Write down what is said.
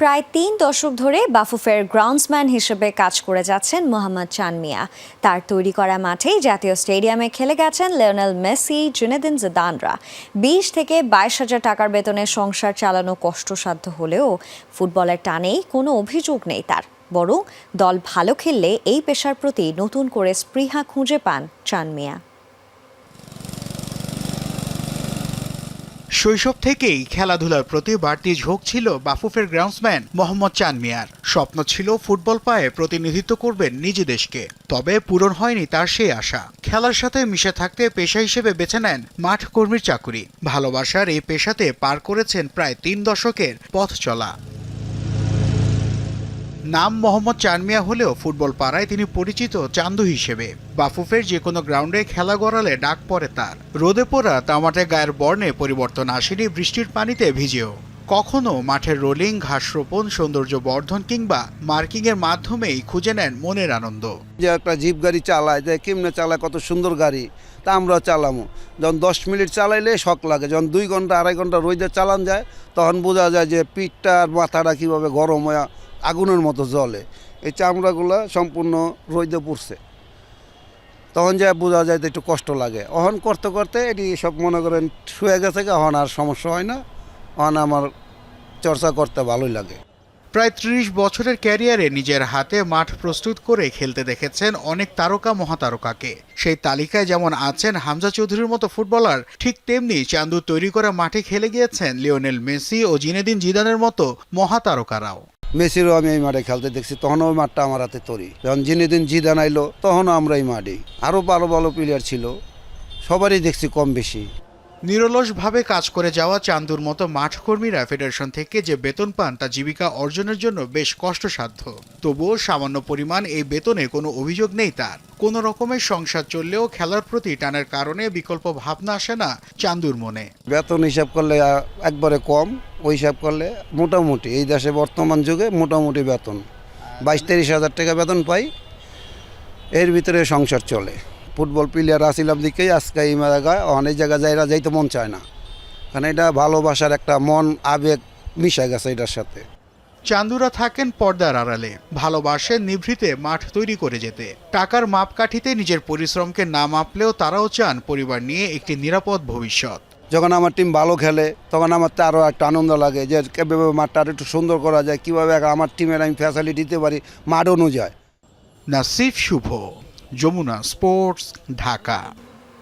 প্রায় তিন দশক ধরে বাফুফের গ্রাউন্ডসম্যান হিসেবে কাজ করে যাচ্ছেন মোহাম্মদ চান মিয়া। তার তৈরি করা মাঠেই জাতীয় স্টেডিয়ামে খেলে গেছেন লিওনেল মেসি, জুনেদিন জিদানরা। বিশ থেকে বাইশ হাজার টাকার বেতনে সংসার চালানো কষ্টসাধ্য হলেও ফুটবলের টানেই কোনো অভিযোগ নেই তার। বরং দল ভালো খেললে এই পেশার প্রতি নতুন করে স্পৃহা খুঁজে পান চান মিয়া। শৈশব থেকেই খেলাধুলার প্রতি বাড়তি ঝোঁক ছিল বাফুফের গ্রাউন্ডসম্যান মোহাম্মদ চান মিয়ার। স্বপ্ন ছিল ফুটবল পায়ে প্রতিনিধিত্ব করবেন নিজ দেশকে। তবে পূরণ হয়নি তার সেই আশা। খেলার সাথে মিশে থাকতে পেশা হিসেবে বেছে নেন মাঠ কর্মীর চাকুরি। ভালোবাসার এই পেশাতে পার করেছেন প্রায় তিন দশকের পথ চলা। নাম মোহাম্মদ চানমিয়া হলেও ফুটবল পাড়ায় তিনি পরিচিত চান্দু হিসেবে। বাফুফের যে কোনো গ্রাউন্ডে খেলা গড়ালে ডাক পড়ে তার। রোদে পোড়া তামাটে গায়ের বর্ণে পরিবর্তন আসেনি বৃষ্টির পানিতে ভিজেও। কখনো মাঠের রোলিং ঘাস রোপণ সৌন্দর্য বর্ধন কিংবা মার্কিংয়ের মাধ্যমেই খুঁজে নেন মনের আনন্দ। যে একটা জিপ গাড়ি চালায়, যে কেমনে চালায়, কত সুন্দর গাড়ি, তা আমরা চালামো। যখন দশ মিনিট চালাইলে শখ লাগে, যখন দুই ঘণ্টা, আড়াই ঘণ্টা রোদে চালান যায়, তখন বোঝা যায় যে পিঠটা আর মাথাটা কীভাবে গরম হয়ে আগুনের মতো জলে এই চামড়াগুলো সম্পূর্ণ রোদে পড়ছে। তখন যা বোঝা যায় একটু কষ্ট লাগে। অহন করতে করতে এটি সব মনে করেন শুয়ে গেছে অহন আর সমস্যা হয় না। অহন আমার চর্চা করতে ভালোই লাগে। প্রায় ত্রিশ বছরের ক্যারিয়ারে নিজের হাতে মাঠ প্রস্তুত করে খেলতে দেখেছেন অনেক তারকা মহাতারকাকে। সেই তালিকায় যেমন আছেন হামজা চৌধুরীর মতো ফুটবলার, ঠিক তেমনি চান্দু তৈরি করা মাঠে খেলে গিয়েছেন লিওনেল মেসি ও জিনেদিন জিদানের মতো মহাতারকারাও। মেসিরও আমি এই মাঠে খেলতে দেখছি তখনও ওই মাঠটা আমার হাতে তৈরি। যখন জিনেদিন জিদান আইলো তখনও আমরা এই মাঠে। আরও ভালো ভালো প্লেয়ার ছিল সবারই দেখছি কম বেশি। নিরলসভাবে কাজ করে যাওয়া চান্দুর মতো মাঠ কর্মীরা ফেডারেশন থেকে যে বেতন পান তা জীবিকা অর্জনের জন্য বেশ কষ্টসাধ্য। তবুও সামান্য পরিমাণ এই বেতনে কোনো অভিযোগ নেই তার। কোনো রকমের সংসার চললেও খেলার প্রতি টানের কারণে বিকল্প ভাবনা আসে না চান্দুর মনে। বেতন হিসাব করলে একবারে কম ওই হিসাব করলে মোটামুটি এই দেশে বর্তমান যুগে মোটামুটি বেতন। বাইশ তিরিশ হাজার টাকা বেতন পাই এর ভিতরে সংসার চলে। ফুটবল প্লেয়ার আসিলাম দিকেই আজকে এই জায়গায় অনেক জায়গায় যাইরা যাইতে মন চায় না। কারণ এটা ভালোবাসার একটা মন আবেগ মিশে গেছে এটার সাথে। চান্দুরা থাকেন পর্দার আড়ালে ভালোবাসেন নিভৃতে মাঠ তৈরি করে যেতে। টাকার মাপকাঠিতে নিজের পরিশ্রমকে না মাপলেও তারাও চান পরিবার নিয়ে একটি নিরাপদ ভবিষ্যৎ। যখন আমার টিম ভালো খেলে, তখন আমার তো আরও একটা আনন্দ লাগে যে কীভাবে মাঠটা আরও একটু সুন্দর করা যায়, কীভাবে আমার টিমের আমি ফ্যাসিলিটি দিতে পারি, মাঠ অনুযায়ী। নাসিফ শুভ, যমুনা স্পোর্টস ঢাকা।